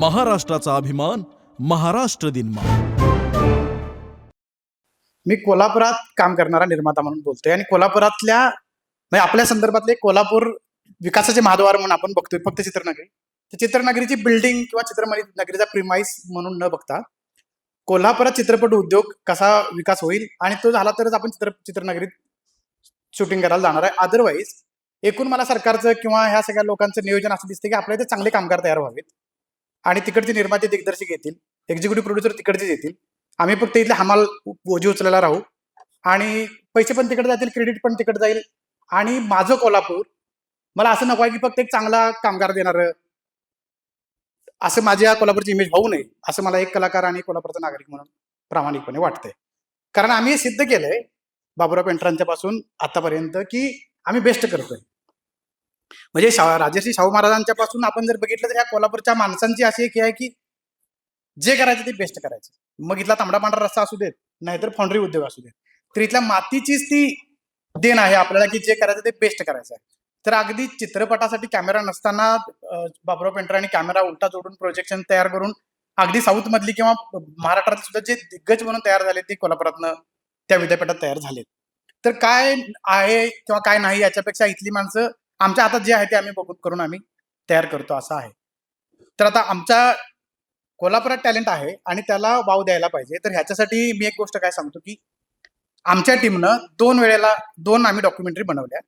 महाराष्ट्राचा अभिमान महाराष्ट्र दिन मा मी कोल्हापुरात काम करणारा निर्माता म्हणून बोलतोय आणि कोल्हापुरातल्या म्हणजे आपल्या संदर्भातले कोल्हापूर विकासाचे महाद्वार म्हणून आपण बघतोय फक्त चित्रनगरी. तर चित्रनगरीची बिल्डिंग किंवा चित्रमणी नगरीचा प्रिमाइस म्हणून न बघता कोल्हापुरात चित्रपट उद्योग कसा विकास होईल आणि तो झाला तरच आपण चित्र चित्रनगरीत शूटिंग करायला जाणार आहे. अदरवाईज एकूण मला सरकारचं किंवा ह्या सगळ्या लोकांचं नियोजन असं दिसतं की आपल्या इथे चांगले कामगार तयार व्हावेत. आणि तिकडचे निर्माते दिग्दर्शक येतील. एक्झिक्युटिव्ह प्रोड्युसर तिकडचेच येतील. आम्ही फक्त इथले हमाल ओझी उचलायला राहू. आणि पैसे पण तिकडे जातील क्रेडिट पण तिकडे जाईल. आणि माझं कोल्हापूर मला असं नको आहे की फक्त एक चांगला कामगार देणार. असं माझ्या कोल्हापूरची इमेज होऊ नये असं मला एक कलाकार आणि कोल्हापूरचा नागरिक म्हणून प्रामाणिकपणे वाटतंय. कारण आम्ही हे सिद्ध केलंय बाबुराव पेंटरांच्या पासून आतापर्यंत की आम्ही बेस्ट करतोय. म्हणजे शा राजर्षी शाहू महाराजांच्या पासून आपण जर बघितलं तर या कोल्हापूरच्या माणसांची अशी एक आहे की जे करायचं ते बेस्ट करायचं. मग इथला तांबडा पांढरा रस्ता असू देत नाहीतर फॉन्ड्री उद्योग असू देत. तर इथल्या मातीचीच ती देण आहे आपल्याला की जे करायचं ते बेस्ट करायचं आहे. तर अगदी चित्रपटासाठी कॅमेरा नसताना बाबराव पेंटरांनी कॅमेरा उलटा जोडून प्रोजेक्शन तयार करून अगदी साऊथ मधली किंवा महाराष्ट्रात सुद्धा जे दिग्गज म्हणून तयार झाले ते कोल्हापुरातनं त्या विद्यापीठात तयार झालेत. तर काय आहे किंवा काय नाही याच्यापेक्षा इथली माणसं आमच्या हातात जे आहे ते आम्ही बघून करून आम्ही तयार करतो असं आहे. तर आता आमच्या कोल्हापुरात टॅलेंट आहे आणि त्याला वाव द्यायला पाहिजे. तर ह्याच्यासाठी मी एक गोष्ट काय सांगतो की आमच्या टीमनं दोन वेळेला दोन आम्ही डॉक्युमेंटरी बनवल्या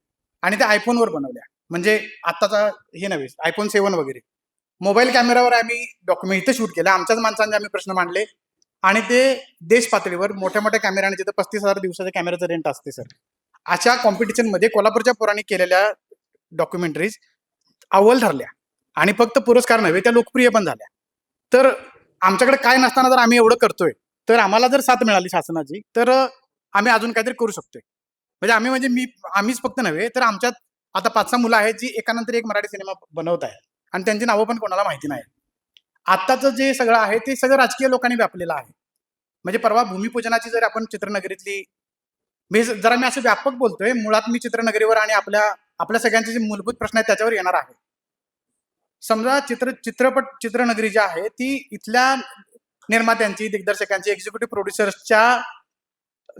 आणि त्या आयफोनवर बनवल्या. म्हणजे आत्ताचा हे नव्हे आयफोन सेवन वगैरे. मोबाईल कॅमेरावर आम्ही डॉक्युमेंट इथं शूट केलं आमच्याच माणसांचे आम्ही प्रश्न मांडले आणि ते देश पातळीवर मोठ्या मोठ्या कॅमेऱ्याने जिथं पस्तीस हजार दिवसाच्या कॅमेऱ्याचं रेंट असते सर. अशा कॉम्पिटिशनमध्ये कोल्हापूरच्या पोरांनी केलेल्या डॉक्युमेंटरीज अव्वल ठरल्या आणि फक्त पुरस्कार नव्हे त्या लोकप्रिय पण झाल्या. तर आमच्याकडे काय नसताना जर आम्ही एवढं करतोय तर आम्हाला जर साथ मिळाली शासनाची तर आम्ही अजून काहीतरी करू शकतोय. म्हणजे आम्ही म्हणजे मी आम्हीच फक्त नव्हे तर आमच्यात आता पाच सहा मुलं आहेत जी एकानंतर एक मराठी सिनेमा बनवत आहेत. आणि त्यांची नावं पण कोणाला माहिती नाही आत्ताचं जे सगळं आहे ते सगळं राजकीय लोकांनी व्यापलेलं आहे. म्हणजे परवा भूमिपूजनाची जर आपण चित्रनगरीतली मी जरा मी असं व्यापक बोलतोय मुळात मी चित्रनगरीवर आणि आपल्या आपल्या सगळ्यांचे जे मूलभूत प्रश्न आहेत त्याच्यावर येणार आहे. समजा चित्र चित्रपट चित्रनगरी जी आहे ती इथल्या निर्मात्यांची दिग्दर्शकांची एक्झिक्युटिव्ह प्रोड्युसर्सच्या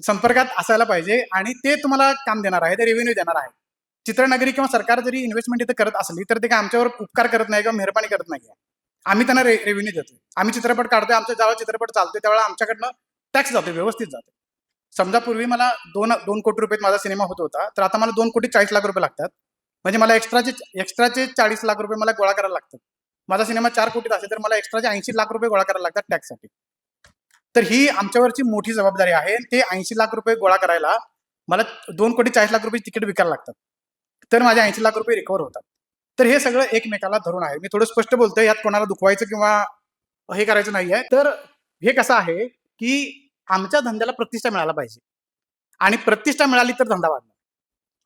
संपर्कात असायला पाहिजे आणि ते तुम्हाला काम देणार आहे ते रेव्हेन्यू देणार आहे. चित्रनगरी किंवा सरकार जरी इन्व्हेस्टमेंट इथं करत असली तर ते काय आमच्यावर उपकार करत नाही किंवा मेहरबानी करत नाही आम्ही त्यांना रे रेव्हेन्यू देतो आम्ही चित्रपट काढतोय आमच्या ज्यावेळेला चित्रपट चालतोय त्यावेळेला आमच्याकडनं टॅक्स जातो व्यवस्थित जातो समजा पूर्वी मला दोन दोन कोटी रुपयात माझा सिनेमा होत होता तर आता मला दोन कोटी चाळीस लाख रुपये लागतात. म्हणजे मला एक्स्ट्राचे एक्स्ट्राचे चाळीस लाख रुपये मला गोळा करायला लागतात. माझा सिनेमा चार कोटीत असेल तर मला एक्स्ट्राचे ऐंशी लाख रुपये गोळा करायला लागतात टॅक्ससाठी तर ही आमच्यावरची मोठी जबाबदारी आहे. ते ऐंशी लाख रुपये गोळा करायला मला दोन कोटी चाळीस लाख रुपये तिकीट विकायला लागतात. तर माझे ऐंशी लाख रुपये रिकवर होतात. तर हे सगळं एकमेकाला धरून आहे. मी थोडं स्पष्ट बोलतोय यात कोणाला दुखवायचं किंवा हे करायचं नाही आहे तर हे कसं आहे की आमच्या धंद्याला प्रतिष्ठा मिळायला पाहिजे. आणि प्रतिष्ठा मिळाली तर धंदा वाढणार.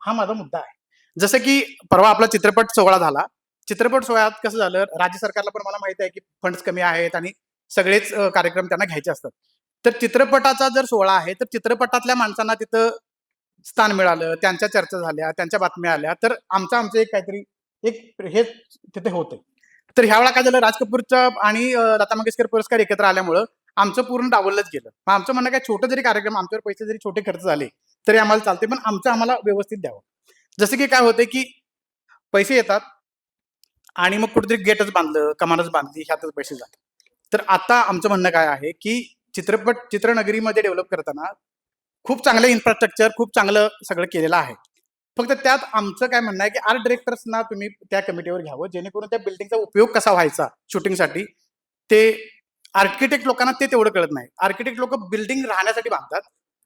हा माझा मुद्दा आहे. जसं की परवा आपला चित्रपट सोहळा झाला. चित्रपट सोहळ्यात कसं झालं? राज्य सरकारला पण मला माहिती आहे की फंड्स कमी आहेत आणि सगळेच कार्यक्रम त्यांना घ्यायचे असतात. तर चित्रपटाचा जर सोहळा आहे तर चित्रपटातल्या माणसांना तिथं स्थान मिळालं त्यांच्या चर्चा झाल्या त्यांच्या बातम्या आल्या. तर आमचं आमचं एक काहीतरी एक हे तिथे होतं तर ह्यावेळा काय झालं? राज कपूरचा आणि लता मंगेशकर पुरस्कार एकत्र आल्यामुळं आमचं पूर्ण डावललंच गेलं. मग आमचं म्हणणं काय छोटं जरी कार्यक्रम आमच्यावर पैसे जरी छोटे खर्च झाले तरी आम्हाला चालते पण आमचं आम्हाला व्यवस्थित द्यावं. जसं की काय होतं की पैसे येतात आणि मग कुठेतरी गेटच बांधलं कमानच बांधली ह्यातच पैसे जातात. तर आता आमचं म्हणणं काय आहे की चित्रपट चित्रनगरीमध्ये डेव्हलप करताना खूप चांगलं इन्फ्रास्ट्रक्चर खूप चांगलं सगळं केलेलं आहे. फक्त त्यात आमचं काय म्हणणं आहे की आर्ट डिरेक्टर्सना तुम्ही त्या कमिटीवर घ्यावं जेणेकरून त्या बिल्डिंगचा उपयोग कसा व्हायचा शूटिंगसाठी ते आर्किटेक्ट लोकांना ते तेवढं कळत नाही. आर्किटेक्ट लोक बिल्डिंग राहण्यासाठी बांधतात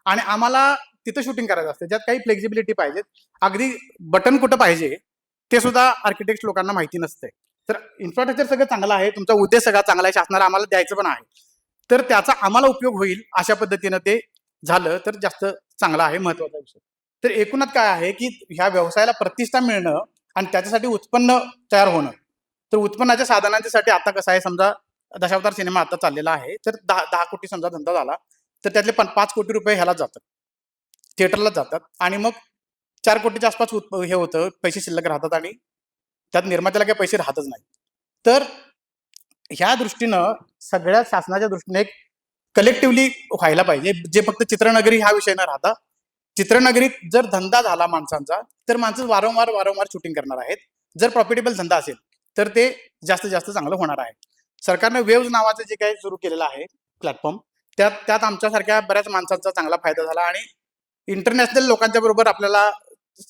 आणि आम्हाला तिथं शूटिंग करायचं असतं. ज्यात काही फ्लेक्झिबिलिटी पाहिजे. अगदी बटन कुठं पाहिजे ते सुद्धा आर्किटेक्ट लोकांना माहिती नसते तर इन्फ्रास्ट्रक्चर सगळं चांगलं आहे. तुमचा उद्देश सगळा चांगला आहे. शासनाला आम्हाला द्यायचं पण आहे. तर त्याचा आम्हाला उपयोग होईल अशा पद्धतीनं ते झालं तर जास्त चांगलं आहे महत्त्वाचा विषय. तर एकूणात काय आहे की ह्या व्यवसायाला प्रतिष्ठा मिळणं आणि त्याच्यासाठी उत्पन्न तयार होणं. तर उत्पन्नाच्या साधनांच्यासाठी आता कसं आहे समजा दशावतार सिनेमा आता चाललेला आहे. तर दहा दहा कोटी समजा धंदा झाला तर त्यातले पण पाच कोटी रुपये ह्याला जातात. थिएटरला जातात. आणि मग चार कोटीच्या आसपास उत्प हे होतं पैसे शिल्लक राहतात आणि त्यात निर्मात्याला काही पैसे राहतच नाही तर ह्या दृष्टीनं सगळ्या शासनाच्या दृष्टीने एक कलेक्टिव्हली व्हायला पाहिजे. जे फक्त चित्रनगरी हा विषय न राहता. चित्रनगरीत जर धंदा झाला माणसांचा तर माणसं वारंवार वारंवार शूटिंग करणार आहेत. जर प्रॉफिटेबल धंदा असेल तर ते जास्तीत जास्त चांगलं होणार आहे. सरकारनं वेव्ज नावाचं जे काही सुरू केलेलं आहे प्लॅटफॉर्म त्यात त्यात आमच्यासारख्या बऱ्याच माणसांचा चांगला फायदा झाला आणि इंटरनॅशनल लोकांच्या बरोबर आपल्याला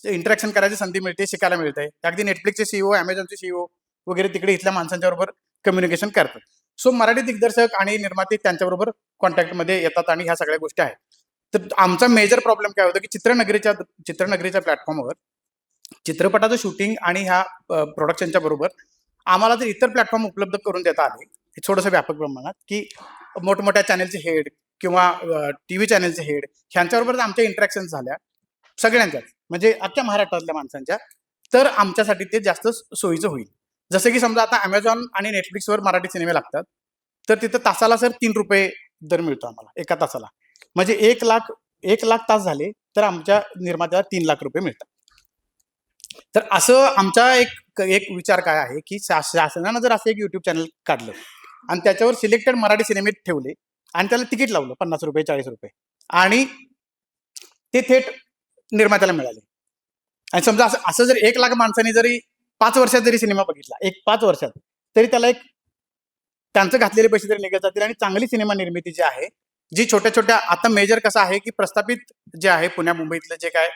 इंटरॅक्शन करायची संधी मिळते शिकायला मिळते. अगदी नेटफ्लिक्सचे सीईओ अमेझॉनचे सीईओ वगैरे तिकडे इथल्या माणसांच्या बरोबर कम्युनिकेशन करतात. सो मराठी दिग्दर्शक आणि निर्माते त्यांच्याबरोबर कॉन्टॅक्टमध्ये येतात आणि ह्या सगळ्या गोष्टी आहेत. तर आमचा मेजर प्रॉब्लेम काय होतं की चित्रनगरीच्या चित्रनगरीच्या प्लॅटफॉर्मवर चित्रपटाचं शूटिंग आणि ह्या प्रोडक्शनच्या बरोबर आम्हाला जर इतर प्लॅटफॉर्म उपलब्ध करून देता आले हे थोडंसं व्यापक प्रमाणात की मोठमोठ्या चॅनलचे हेड किंवा टी व्ही चॅनलचे हेड ह्यांच्याबरोबर आमच्या इंटरॅक्शन झाल्या सगळ्यांच्याच म्हणजे अख्ख्या महाराष्ट्रातल्या माणसांच्या तर आमच्यासाठी ते जास्त सोयीचं होईल. जसं की समजा आता अमेझॉन आणि नेटफ्लिक्सवर मराठी सिनेमे लागतात तर तिथं तासाला सर तीन रुपये दर मिळतो आम्हाला एका तासाला. म्हणजे एक लाख एक लाख तास झाले तर आमच्या निर्मात्याला तीन लाख रुपये मिळतात. तर असं आमचा एक एक विचार काय आहे की शासनानं जर असं एक युट्यूब चॅनल काढलं आणि त्याच्यावर सिलेक्टेड मराठी सिनेमे ठेवले आणि त्याला तिकीट लावलं पन्नास रुपये चाळीस रुपये आणि ते थेट निर्मात्याला मिळाले. आणि समजा असं असं जर एक लाख माणसाने जरी पाच वर्षात जरी सिनेमा बघितला एक पाच वर्षात तरी त्याला एक त्यांचं घातलेले पैसे तरी निघत जातील आणि चांगली सिनेमा निर्मिती जी आहे जी छोट्या छोट्या आता मेजर कसं आहे की प्रस्थापित जे आहे पुण्या मुंबईतलं जे काय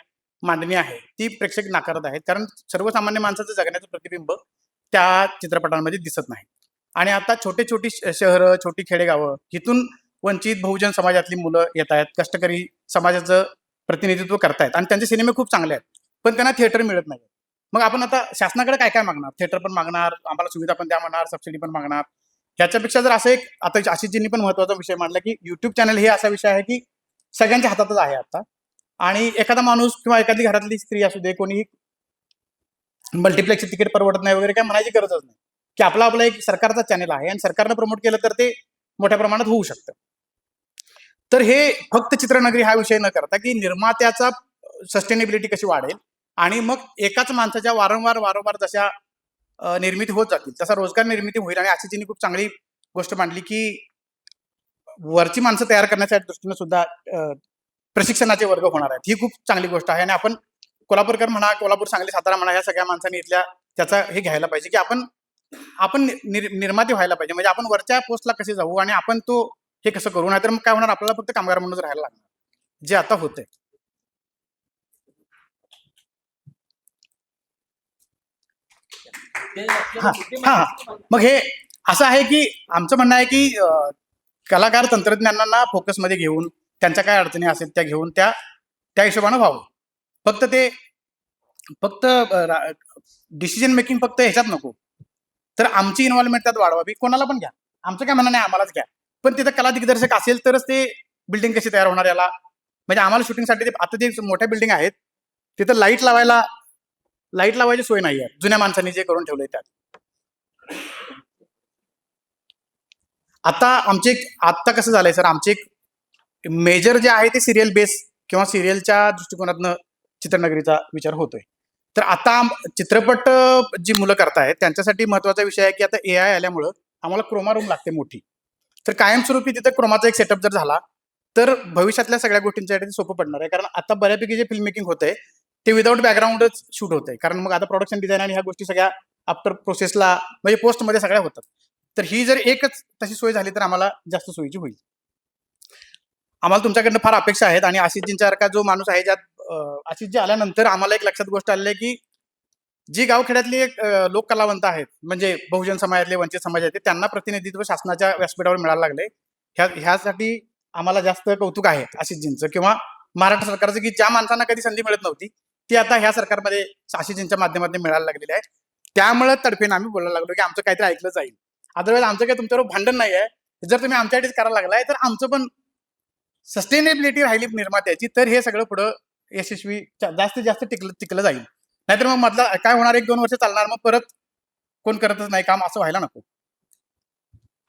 मांडणी आहे. ती प्रेक्षक नाकारत आहेत. कारण सर्वसामान्य माणसाचं जगण्याचं प्रतिबिंब त्या चित्रपटांमध्ये दिसत नाही. आणि आता छोटे छोटी शहरं छोटी खेडेगावं इथून वंचित बहुजन समाजातली मुलं येत आहेत. कष्टकरी समाजाचं प्रतिनिधित्व करतायत. आणि त्यांचे सिनेमे खूप चांगले आहेत. पण त्यांना थिएटर मिळत नाही. मग आपण आता शासनाकडे काय काय मागणार? थिएटर पण मागणार आम्हाला सुविधा पण द्या म्हणणार सबसिडी पण मागणार. ह्याच्यापेक्षा जर असं एक आता आशिषजींनी पण महत्त्वाचा विषय मांडला की युट्यूब चॅनल हे असा विषय आहे की सगळ्यांच्या हातातच आहे आता. आणि एखादा माणूस किंवा एखादी घरातली स्त्री असू दे कोणी मल्टिप्लेक्सचे तिकीट परवडत नाही वगैरे काय म्हणायची गरजच नाही. की आपला आपला एक सरकारचा चॅनेल आहे आणि सरकारनं प्रमोट केलं तर ते मोठ्या प्रमाणात होऊ शकतं. तर हे फक्त चित्रनगरी हा विषय न करता की निर्मात्याचा सस्टेनेबिलिटी कशी वाढेल आणि मग एकाच माणसाच्या वारंवार वारंवार जशा निर्मिती होत जातील तसा रोजगार निर्मिती होईल आणि आशिषजींनी खूप चांगली गोष्ट मांडली की वरची माणसं तयार करण्याच्या दृष्टीने सुद्धा प्रशिक्षणाचे वर्ग होणार आहेत. ही खूप चांगली गोष्ट आहे आणि आपण कोल्हापूरकर म्हणा कोल्हापूर सांगली सातारा म्हणा या सगळ्या माणसांनी इथल्या त्याचा हे घ्यायला पाहिजे की आपण आपण निर- निर्माते व्हायला पाहिजे. म्हणजे आपण वरच्या पोस्टला कसे जाऊ आणि आपण तो हे कसं करू? नाहीतर मग काय होणार? आपल्याला फक्त कामगार म्हणूनच राहायला लागणार. जे आता होतंय. हा हा. मग हे असं आहे की आमचं म्हणणं आहे की कलाकार तंत्रज्ञानांना फोकसमध्ये घेऊन त्यांच्या काय अडचणी असेल त्या घेऊन त्या त्या हिशोबानं व्हावं. फक्त ते फक्त डिसिजन मेकिंग फक्त ह्याच्यात नको. तर आमची इन्व्हॉल्वमेंट त्यात वाढवावी कोणाला पण घ्या. आमचं काय म्हणणं नाही आम्हालाच घ्या. पण तिथं कला दिग्दर्शक असेल तरच ते बिल्डिंग कशी तयार होणार याला. म्हणजे आम्हाला शूटिंगसाठी ते आता जे मोठ्या बिल्डिंग आहेत तिथं लाइट लावायला लाइट लावायची सोय नाही आहे जुन्या माणसांनी जे करून ठेवलंय त्यात. आता आमचे एक आता कसं झालंय सर आमचे एक मेजर जे आहे ते सिरियल बेस किंवा सिरियलच्या दृष्टिकोनातनं चित्रनगरीचा विचार होतोय. तर आता चित्रपट जी मुलं करतायत त्यांच्यासाठी महत्त्वाचा विषय आहे की आता ए आय आल्यामुळं आम्हाला क्रोमा रूम लागते मोठी. तर कायमस्वरूपी तिथं क्रोमाचा एक सेटअप जर झाला तर भविष्यातल्या सगळ्या गोष्टींसाठी ते सोपं पडणार आहे. कारण आता बऱ्यापैकी जे फिल्म मेकिंग होतंय ते विदाऊट बॅकग्राऊंडच शूट होतंय. कारण मग आता प्रोडक्शन डिझाईन आणि ह्या गोष्टी सगळ्या आफ्टर प्रोसेसला म्हणजे पोस्टमध्ये सगळ्या होतात. तर ही जर एकच तशी सोय झाली तर आम्हाला जास्त सोयीची होईल. आम्हाला तुमच्याकडनं फार अपेक्षा आहेत आणि आशिषजींच्यासारखा जो माणूस आहे ज्यात आशिषजी आल्यानंतर आम्हाला एक लक्षात गोष्ट आली आहे की जी गावखेड्यातली एक लोक कलावंत आहेत म्हणजे बहुजन समाजातले वंचित समाज आहेत त्यांना प्रतिनिधित्व शासनाच्या व्यासपीठावर मिळायला लागले. ह्या ह्यासाठी आम्हाला जास्त कौतुक आहे आशिषजींचं किंवा महाराष्ट्र सरकारचं की ज्या माणसांना कधी संधी मिळत नव्हती ती आता ह्या सरकारमध्ये आशिषजींच्या माध्यमातून मिळायला लागलेली आहे. त्यामुळे तडफेनं आम्ही बोलायला लागलो की आमचं काहीतरी ऐकलं जाईल. अदरवाईज आमचं काही तुमच्यावर भांडण नाही आहे जर तुम्ही आमच्यासाठीच करायला लागलाय तर आमचं पण सस्टेनेबिलिटी राहिली निर्मात्याची तर हे सगळं पुढं यशस्वी जास्तीत जास्त टिकलं टिकलं जाईल. नाहीतर मग मधला काय होणार एक दोन वर्ष चालणार मग परत कोण करतच नाही काम असं व्हायला नको.